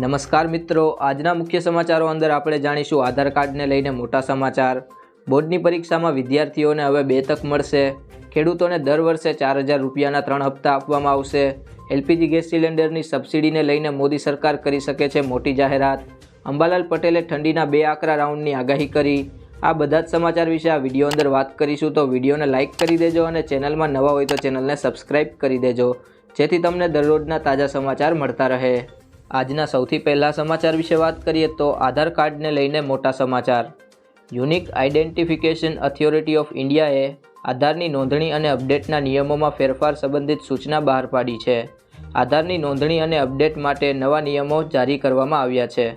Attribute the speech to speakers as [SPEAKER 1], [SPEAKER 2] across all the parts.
[SPEAKER 1] નમસ્કાર મિત્રો. આજના મુખ્ય સમાચારો અંદર આપણે જાણીશું આધાર કાર્ડને લઈને મોટા સમાચાર. બોર્ડની પરીક્ષામાં વિદ્યાર્થીઓને હવે બે તક મળશે. ખેડૂતોને દર વર્ષે ચાર હજાર રૂપિયાના ત્રણ હપ્તા આપવામાં આવશે. એલપીજી ગેસ સિલિન્ડરની સબસિડીને લઈને મોદી સરકાર કરી શકે છે મોટી જાહેરાત. અંબાલાલ પટેલે ઠંડીના બે આકરા રાઉન્ડની આગાહી કરી. આ બધા જ સમાચાર વિશે આ વીડિયો અંદર વાત કરીશું તો વિડીયોને લાઇક કરી દેજો અને ચેનલમાં નવા હોય તો ચેનલને સબસ્ક્રાઇબ કરી દેજો. જેથી તમને દરરોજના તાજા સમાચાર મળતા રહે. આજના સૌથી પહેલા સમાચાર વિશે વાત કરીએ તો આધાર કાર્ડને લઈને મોટા સમાચાર. યુનિક આઇડેન્ટિફિકેશન અથોરિટી ઓફ ઇન્ડિયાએ આધારની નોંધણી અને અપડેટના નિયમોમાં ફેરફાર સંબંધિત સૂચના બહાર પાડી છે. આધારની નોંધણી અને અપડેટ માટે નવા નિયમો જારી કરવામાં આવ્યા છે.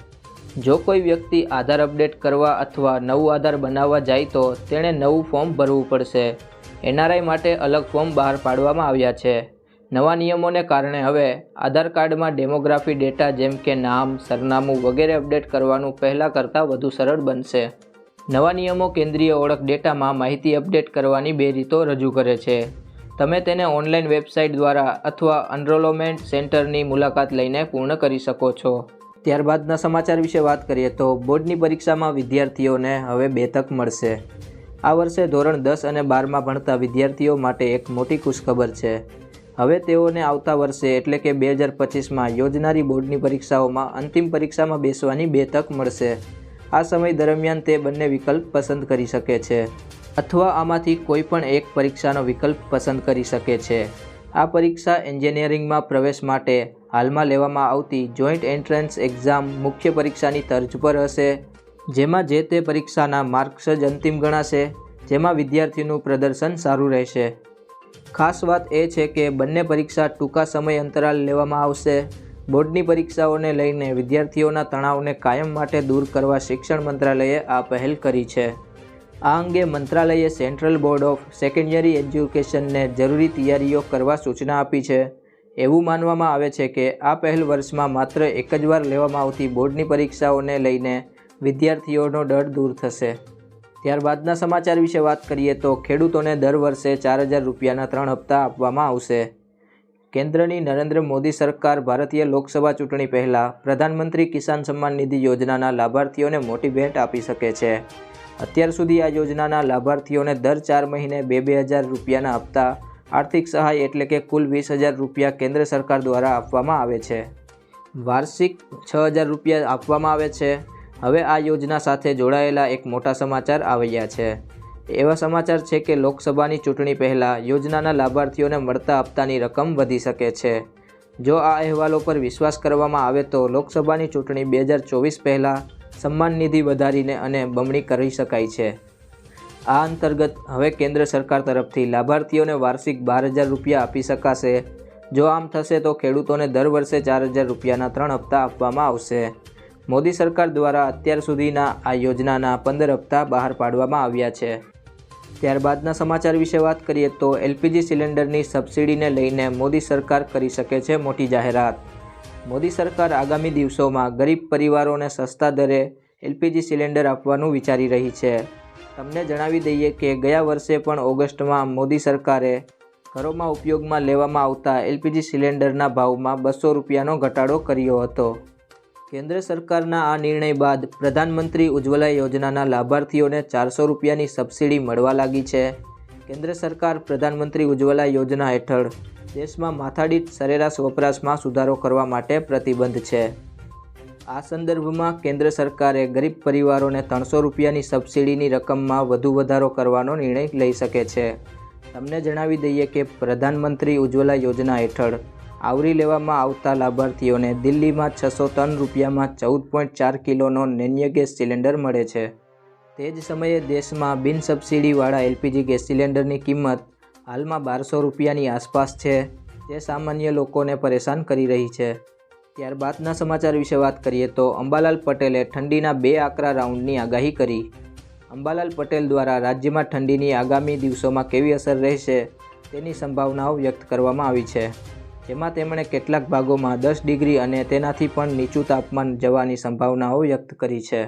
[SPEAKER 1] જો કોઈ વ્યક્તિ આધાર અપડેટ કરવા અથવા નવું આધાર બનાવવા જાય તો તેણે નવું ફોર્મ ભરવું પડશે. એનઆરઆઈ માટે અલગ ફોર્મ બહાર પાડવામાં આવ્યા છે. નવા નિયમોને કારણે હવે આધાર કાર્ડમાં ડેમોગ્રાફી ડેટા જેમ કે નામ, સરનામું વગેરે અપડેટ કરવાનું પહેલાં કરતાં વધુ સરળ બનશે. નવા નિયમો કેન્દ્રીય ઓળખ ડેટામાં માહિતી અપડેટ કરવાની બે રીતો રજૂ કરે છે. તમે તેને ઓનલાઈન વેબસાઇટ દ્વારા અથવા અનરોલોમેન્ટ સેન્ટરની મુલાકાત લઈને પૂર્ણ કરી શકો છો. ત્યારબાદના સમાચાર વિશે વાત કરીએ તો બોર્ડની પરીક્ષામાં વિદ્યાર્થીઓને હવે બે તક મળશે. આ વર્ષે ધોરણ દસ અને બારમાં ભણતા વિદ્યાર્થીઓ માટે એક મોટી ખુશખબર છે. હવે તેઓને આવતા વર્ષે એટલે કે બે હજાર પચીસમાં યોજનારી બોર્ડની પરીક્ષાઓમાં અંતિમ પરીક્ષામાં બેસવાની બે તક મળશે. આ સમય દરમિયાન તે બંને વિકલ્પ પસંદ કરી શકે છે અથવા આમાંથી કોઈ પણ એક પરીક્ષાનો વિકલ્પ પસંદ કરી શકે છે. આ પરીક્ષા એન્જિનિયરિંગમાં પ્રવેશ માટે હાલમાં લેવામાં આવતી જોઈન્ટ એન્ટ્રન્સ એક્ઝામ મુખ્ય પરીક્ષાની તર્જ પર હશે, જેમાં જે તે પરીક્ષાના માર્ક્સ જ અંતિમ ગણાશે, જેમાં વિદ્યાર્થીનું પ્રદર્શન સારું રહેશે. ખાસ વાત એ છે કે બંને પરીક્ષા ટૂંકા સમય અંતરાલ લેવામાં આવશે. બોર્ડની પરીક્ષાઓને લઈને વિદ્યાર્થીઓના તણાવને કાયમ માટે દૂર કરવા શિક્ષણ મંત્રાલયે આ પહેલ કરી છે. આ અંગે મંત્રાલયે સેન્ટ્રલ બોર્ડ ઓફ સેકન્ડરી એજ્યુકેશનને જરૂરી તૈયારીઓ કરવા સૂચના આપી છે. એવું માનવામાં આવે છે કે આ પહેલ વર્ષમાં માત્ર એક જ વાર લેવામાં આવતી બોર્ડની પરીક્ષાઓને લઈને વિદ્યાર્થીઓનો ડર દૂર થશે. ત્યારબાદના સમાચાર વિશે વાત કરીએ તો ખેડૂતોને દર વર્ષે ચાર હજાર રૂપિયાના ત્રણ હપ્તા આપવામાં આવશે. કેન્દ્રની નરેન્દ્ર મોદી સરકાર ભારતીય લોકસભા ચૂંટણી પહેલાં પ્રધાનમંત્રી કિસાન સન્માન નિધિ યોજનાના લાભાર્થીઓને મોટી ભેટ આપી શકે છે. અત્યાર સુધી આ યોજનાના લાભાર્થીઓને દર ચાર મહિને બે બે હજાર રૂપિયાના હપ્તા, આર્થિક સહાય એટલે કે કુલ વીસ હજાર રૂપિયા કેન્દ્ર સરકાર દ્વારા આપવામાં આવે છે. વાર્ષિક છ હજાર રૂપિયા આપવામાં આવે છે. હવે આ યોજના સાથે જોડાયેલા એક મોટા સમાચાર આવ્યા છે. એવા સમાચાર છે કે લોકસભાની ચૂંટણી પહેલાં યોજનાના લાભાર્થીઓને મળતા હપ્તાની રકમ વધી શકે છે. જો આ અહેવાલો પર વિશ્વાસ કરવામાં આવે તો લોકસભાની ચૂંટણી બે હજાર ચોવીસ પહેલાં સન્માન નિધિ વધારીને અને બમણી કરી શકાય છે. આ અંતર્ગત હવે કેન્દ્ર સરકાર તરફથી લાભાર્થીઓને વાર્ષિક બાર હજાર રૂપિયા આપી શકાશે. જો આમ થશે તો ખેડૂતોને દર વર્ષે ચાર હજાર રૂપિયાના ત્રણ હપ્તા આપવામાં આવશે. મોદી સરકાર દ્વારા અત્યાર સુધીના આ યોજનાના પંદર હપ્તા બહાર પાડવામાં આવ્યા છે. ત્યારબાદના સમાચાર વિશે વાત કરીએ તો એલપીજી સિલિન્ડરની સબસિડીને લઈને મોદી સરકાર કરી શકે છે મોટી જાહેરાત. મોદી સરકાર આગામી દિવસોમાં ગરીબ પરિવારોને સસ્તા દરે એલપીજી સિલિન્ડર આપવાનું વિચારી રહી છે. તમને જણાવી દઈએ કે ગયા વર્ષે પણ ઓગસ્ટમાં મોદી સરકારે ઘરોમાં ઉપયોગમાં લેવામાં આવતા એલપીજી સિલિન્ડરના ભાવમાં બસો રૂપિયાનો ઘટાડો કર્યો હતો. કેન્દ્ર સરકારના આ નિર્ણય બાદ પ્રધાનમંત્રી ઉજ્જવલા યોજનાના લાભાર્થીઓને ચારસો રૂપિયાની સબસિડી મળવા લાગી છે. કેન્દ્ર સરકાર પ્રધાનમંત્રી ઉજ્જવલા યોજના હેઠળ દેશમાં માથાદીઠ સરેરાશ વપરાશમાં સુધારો કરવા માટે પ્રતિબંધ છે. આ સંદર્ભમાં કેન્દ્ર સરકારે ગરીબ પરિવારોને ત્રણસો રૂપિયાની સબસિડીની રકમમાં વધુ વધારો કરવાનો નિર્ણય લઈ શકે છે. તમને જણાવી દઈએ કે પ્રધાનમંત્રી ઉજ્જવલા યોજના હેઠળ આવરી લેવામાં આવતા લાભાર્થીઓને દિલ્હીમાં છસો ત્રણ રૂપિયામાં ચૌદ પોઈન્ટ ચાર કિલોનો નેન્ય ગેસ સિલિન્ડર મળે છે. તે જ સમયે દેશમાં બિન સબસિડીવાળા એલપીજી ગેસ સિલિન્ડરની કિંમત હાલમાં બારસો રૂપિયાની આસપાસ છે. જે સામાન્ય લોકોને પરેશાન કરી રહી છે. ત્યારબાદના સમાચાર વિશે વાત કરીએ તો અંબાલાલ પટેલે ઠંડીના બે આકરા રાઉન્ડની આગાહી કરી. અંબાલાલ પટેલ દ્વારા રાજ્યમાં ઠંડીની આગામી દિવસોમાં કેવી અસર રહેશે તેની સંભાવનાઓ વ્યક્ત કરવામાં આવી છે. જેમાં તેમણે કેટલાક ભાગોમાં દસ ડિગ્રી અને તેનાથી પણ નીચું તાપમાન જવાની સંભાવનાઓ વ્યક્ત કરી છે.